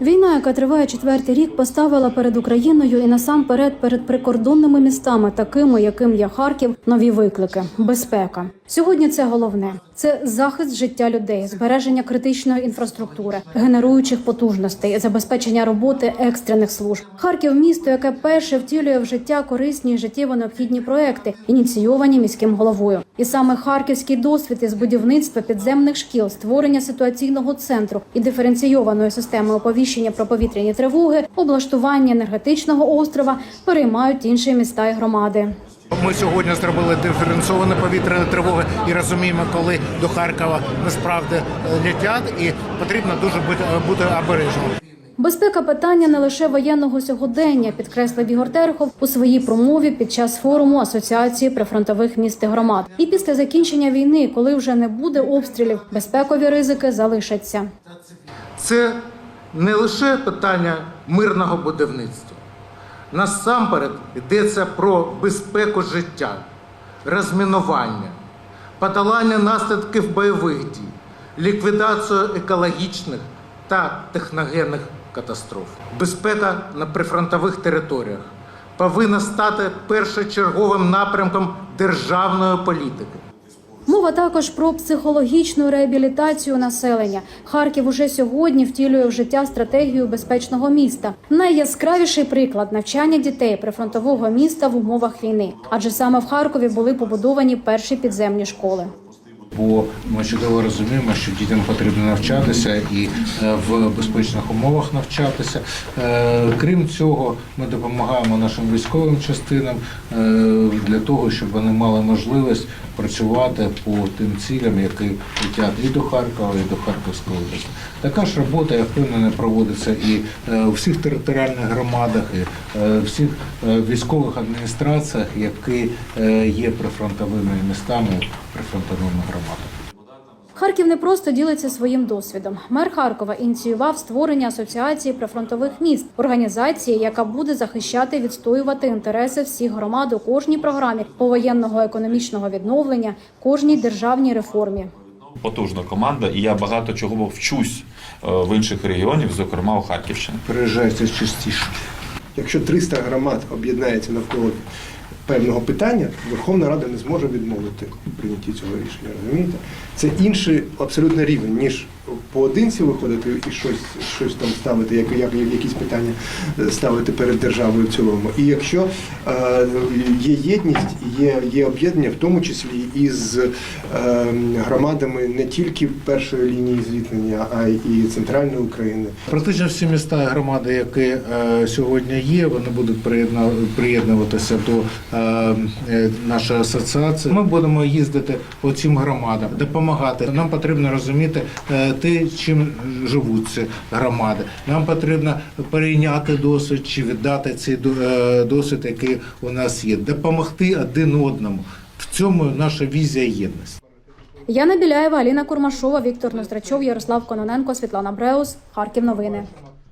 Війна, яка триває четвертий рік, поставила перед Україною і насамперед перед прикордонними містами, такими яким є Харків, нові виклики. Безпека. Сьогодні це головне. Це захист життя людей, збереження критичної інфраструктури, генеруючих потужностей, забезпечення роботи екстрених служб. Харків місто, яке перше втілює в життя корисні і життєво необхідні проекти, ініційовані міським головою. І саме харківський досвід із будівництва підземних шкіл, створення ситуаційного центру і диференційованої системи оповіщення про повітряні тривоги, облаштування енергетичного острова переймають інші міста і громади. Ми сьогодні зробили диференційовані повітряні тривоги і розуміємо, коли до Харкова насправді е, летять, і потрібно дуже бути, бути обережним. Безпека питання не лише воєнного сьогодення, підкреслив Ігор Терехов у своїй промові під час форуму Асоціації прифронтових міст і громад. І після закінчення війни, коли вже не буде обстрілів, безпекові ризики залишаться. Це не лише питання мирного будівництва. Насамперед йдеться про безпеку життя, розмінування, подолання наслідків бойових дій, ліквідацію екологічних та техногенних катастроф. Безпека на прифронтових територіях повинна стати першочерговим напрямком державної політики. Мова також про психологічну реабілітацію населення. Харків уже сьогодні втілює в життя стратегію безпечного міста. Найяскравіший приклад навчання дітей прифронтового міста в умовах війни, адже саме в Харкові були побудовані перші підземні школи. Бо ми чудово розуміємо, що дітям потрібно навчатися і е, в безпечних умовах навчатися. Е, Крім цього, ми допомагаємо нашим військовим частинам е, для того, щоб вони мали можливість працювати по тим цілям, які летять і до Харкова, і до Харківської області. Така ж робота, я впевнений, проводиться і у всіх територіальних громадах, і всіх військових адміністраціях, які є прифронтовими містами, прифронтовими громадами. Харків не просто ділиться своїм досвідом. Мер Харкова ініціював створення асоціації прифронтових міст, організації, яка буде захищати відстоювати інтереси всіх громад у кожній програмі повоєнного економічного відновлення, кожній державній реформі. потужна команда, і я багато чого вчусь е, в інших регіонів, зокрема у Харківщині. Приїжджайте частіше. Якщо 300 громад об'єднається навколо певного питання, Верховна Рада не зможе відмовити у прийнятті цього рішення. Розумієте? Це інший абсолютно рівень, ніж поодинці виходити і щось, щось там ставити, як, як, якісь питання е, ставити перед державою в цілому. І якщо е, є єдність, є, є об'єднання, в тому числі із е, громадами не тільки першої лінії зіткнення, а й центральної України. Практично всі міста і громади, які е, сьогодні є, вони будуть приєднуватися до е, е, нашої асоціації. Ми будемо їздити по цим громадам, допомагати. Нам потрібно розуміти е, те, чим живуть ці громади. Нам потрібно перейняти досвід чи віддати цей досвід, який у нас є, допомогти один одному. В цьому наша візія єдності. Яна Біляєва, Аліна Курмашова, Віктор Ноздрачов, Ярослав Кононенко, Світлана Бреус. Харків новини.